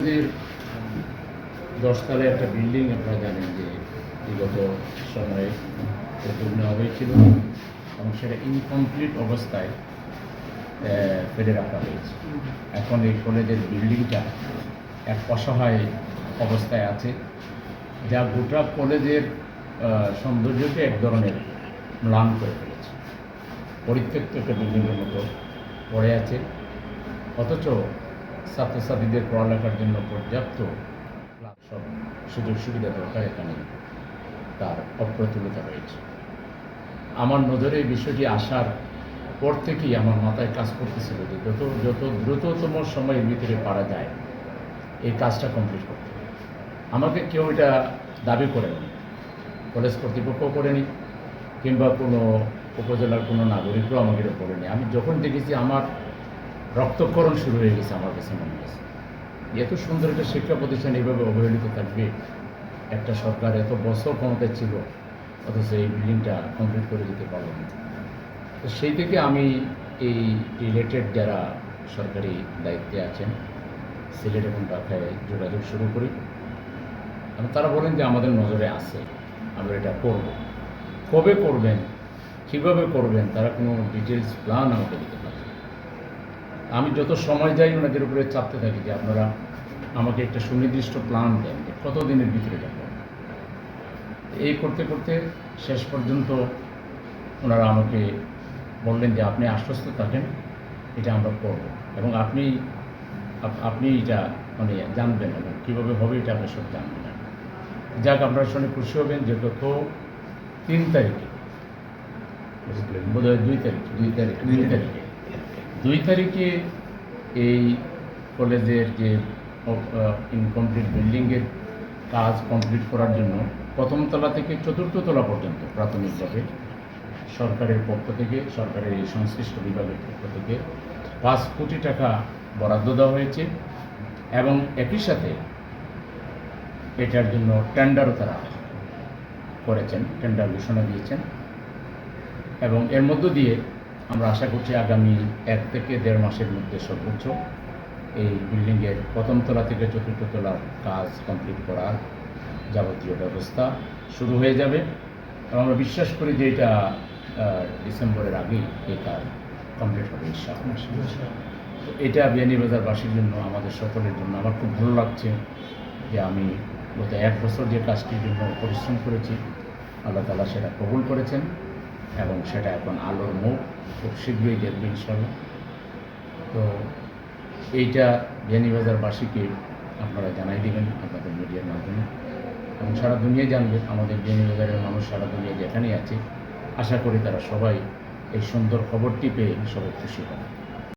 আমাদের দশতলায় একটা বিল্ডিং আপনারা জানেন যে বিগত সময়ে উদ্যোগ নেওয়া হয়েছিল এবং সেটা ইনকমপ্লিট অবস্থায় ফেলে রাখা হয়েছে। এখন এই কলেজের বিল্ডিংটা এক অসহায় অবস্থায় আছে, যা গোটা কলেজের সৌন্দর্যকে এক ধরনের ম্লান করে ফেলেছে। পরিত্যক্ত একটা বিল্ডিংয়ের মতো পড়ে আছে। অথচ ছাত্রছাত্রীদের পড়ালেখার জন্য পর্যাপ্ত সব সুযোগ সুবিধা দরকার এখানে তার অপ্রতুলতা রয়েছে। আমার নজরে এই বিষয়টি আসার পর থেকেই আমার মাথায় কাজ করতেছিল যে যত যত দ্রুততম সময়ের ভিতরে পারা যায়, এই কাজটা কমপ্লিট করতে আমাকে কেউ এটা দাবি করেনি। কলেজ কর্তৃপক্ষ করেনি, কিংবা কোনো উপজেলার কোনো নাগরিকও আমাকে এটা করেনি আমি যখন দেখেছি আমার রক্তক্ষরণ শুরু হয়ে গেছে আমার কাছে মনে হয়েছে এত সুন্দর একটা শিক্ষা প্রতিষ্ঠান এইভাবে অবহেলিত থাকবে? একটা সরকার এত বছর ক্ষমতায় ছিল, অথচ এই বিল্ডিংটা কমপ্লিট করে দিতে পারল না। তো সেই থেকে আমি এই রিলেটেড যারা সরকারি দায়িত্বে আছেন, সিলেট এবং ঢাকায় যোগাযোগ শুরু করি। এবং তারা বলেন যে আমাদের নজরে আছে, আমরা এটা করব। কবে করবেন? কীভাবে করবেন? তারা কোনো ডিটেলস প্ল্যান আমাকে দিতে পারে আমি যত সময় যাই ওনাদের উপরে চাপতে থাকি যে আপনারা আমাকে একটা সুনির্দিষ্ট প্ল্যান দেন যে কত দিনের ভিতরে যাব। এই করতে করতে শেষ পর্যন্ত ওনারা আমাকে বললেন যে আপনি আশ্বস্ত থাকেন এটা আমরা করব এবং আপনি আপনি এটা মানে জানবেন এবং কীভাবে হবে এটা আপনি সব জানবেন। যাক আপনারা শুনে খুশি হবেন যে গত তিন তারিখে বোধ হয় দুই তারিখ দুই তারিখ দুই তারিখে। দুই তারিখে এই কলেজের যে ইনকমপ্লিট বিল্ডিংয়ের কাজ কমপ্লিট করার জন্য প্রথম তলা থেকে চতুর্থ তলা পর্যন্ত প্রাথমিকভাবে সরকারের পক্ষ থেকে, সরকারের এই সংশ্লিষ্ট বিভাগের পক্ষ থেকে পাঁচ কোটি টাকা বরাদ্দ দেওয়া হয়েছে এবং একই সাথে এটার জন্য টেন্ডারও তারা করেছেন, টেন্ডার ঘোষণা দিয়েছেন এবং এর মধ্য দিয়ে আমরা আশা করছি আগামী এক থেকে দেড় মাসের মধ্যে সর্বোচ্চ এই বিল্ডিংয়ের প্রথম তলা থেকে চতুর্থ তলার কাজ কমপ্লিট করার যাবতীয় ব্যবস্থা শুরু হয়ে যাবে। এবং আমরা বিশ্বাস করি যে এটা ডিসেম্বরের আগেই এই কাজ কমপ্লিট হবে তো এটা বিয়ানীবাজারবাসীর জন্য, আমাদের সকলের জন্য আমার খুব ভালো লাগছে যে আমি গত এক বছর যে কাজটির জন্য পরিশ্রম করেছি, আল্লাহ তালা সেটা কবুল করেছেন এবং সেটা এখন আলোর মুখ। খুব শীঘ্রই দেখবেন ইনশাল্লাহ তো এইটা বিয়ানীবাজারবাসীকে আপনারা জানাই দেবেন আপনাদের মিডিয়ার মাধ্যমে। এবং সারা দুনিয়া জানবে, আমাদের বিয়ানীবাজারের মানুষ সারা দুনিয়া যেখানেই আছে, আশা করি তারা সবাই এই সুন্দর খবরটি পেয়ে সবাই খুশি হবে।